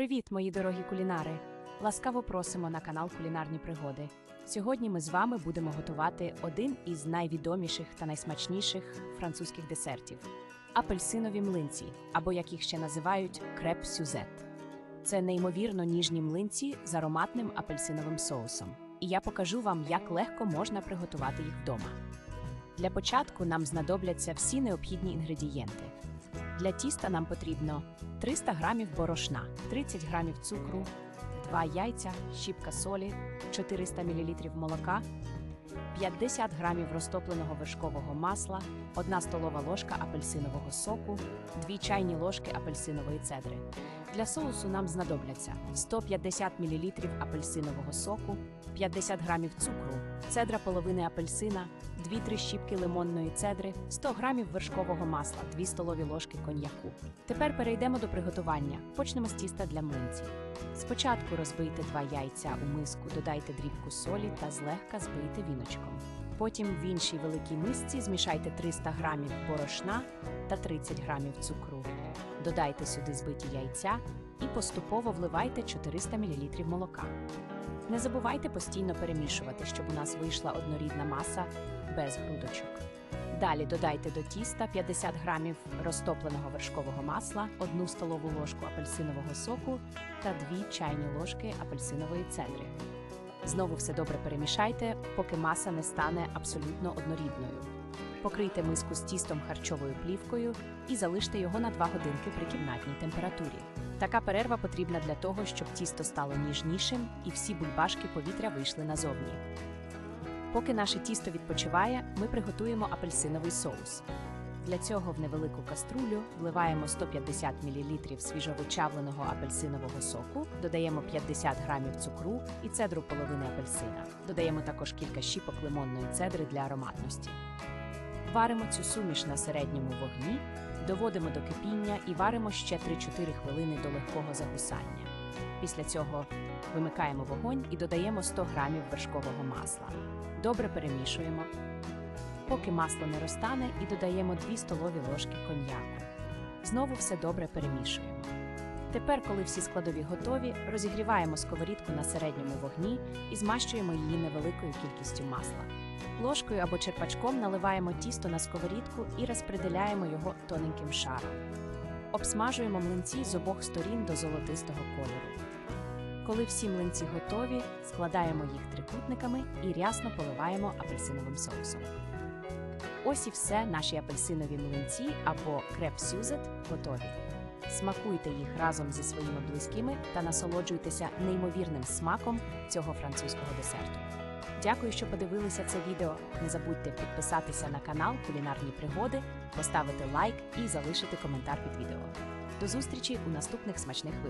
Привіт, мої дорогі кулінари! Ласкаво просимо на канал Кулінарні пригоди. Сьогодні ми з вами будемо готувати один із найвідоміших та найсмачніших французьких десертів апельсинові млинці, або як їх ще називають креп сюзет. Це неймовірно ніжні млинці з ароматним апельсиновим соусом. І я покажу вам, як легко можна приготувати їх вдома. Для початку нам знадобляться всі необхідні інгредієнти. Для тіста нам потрібно 300 грамів борошна, 30 грамів цукру, 2 яйця, щіпка солі, 400 мл молока, 50 грамів розтопленого вершкового масла, 1 столова ложка апельсинового соку, 2 чайні ложки апельсинової цедри. Для соусу нам знадобляться 150 мл апельсинового соку, 50 грамів цукру, цедра половини апельсина, 2-3 щіпки лимонної цедри, 100 грамів вершкового масла, 2 столові ложки коньяку. Тепер перейдемо до приготування. Почнемо з тіста для млинців. Спочатку розбийте два яйця у миску, додайте дрібку солі та злегка збийте віночком. Потім в іншій великій мисці змішайте 300 грамів борошна та 30 грамів цукру. Додайте сюди збиті яйця і поступово вливайте 400 мл молока. Не забувайте постійно перемішувати, щоб у нас вийшла однорідна маса без грудочок. Далі додайте до тіста 50 грамів розтопленого вершкового масла, 1 столову ложку апельсинового соку та 2 чайні ложки апельсинової цедри. Знову все добре перемішайте, поки маса не стане абсолютно однорідною. Покрийте миску з тістом харчовою плівкою і залиште його на 2 годинки при кімнатній температурі. Така перерва потрібна для того, щоб тісто стало ніжнішим і всі бульбашки повітря вийшли назовні. Поки наше тісто відпочиває, ми приготуємо апельсиновий соус. Для цього в невелику каструлю вливаємо 150 мл свіжовичавленого апельсинового соку, додаємо 50 грамів цукру і цедру половини апельсина. Додаємо також кілька щіпок лимонної цедри для ароматності. Варимо цю суміш на середньому вогні, доводимо до кипіння і варимо ще 3-4 хвилини до легкого загусання. Після цього вимикаємо вогонь і додаємо 100 грамів вершкового масла. Добре перемішуємо, поки масло не розтане, і додаємо 2 столові ложки коньяку. Знову все добре перемішуємо. Тепер, коли всі складові готові, розігріваємо сковорідку на середньому вогні і змащуємо її невеликою кількістю масла. Ложкою або черпачком наливаємо тісто на сковорідку і розпределяємо його тоненьким шаром. Обсмажуємо млинці з обох сторін до золотистого кольору. Коли всі млинці готові, складаємо їх трикутниками і рясно поливаємо апельсиновим соусом. Ось і все наші апельсинові млинці або креп сюзет готові. Смакуйте їх разом зі своїми близькими та насолоджуйтеся неймовірним смаком цього французького десерту. Дякую, що подивилися це відео. Не забудьте підписатися на канал Кулінарні пригоди, поставити лайк і залишити коментар під відео. До зустрічі у наступних смачних випусках.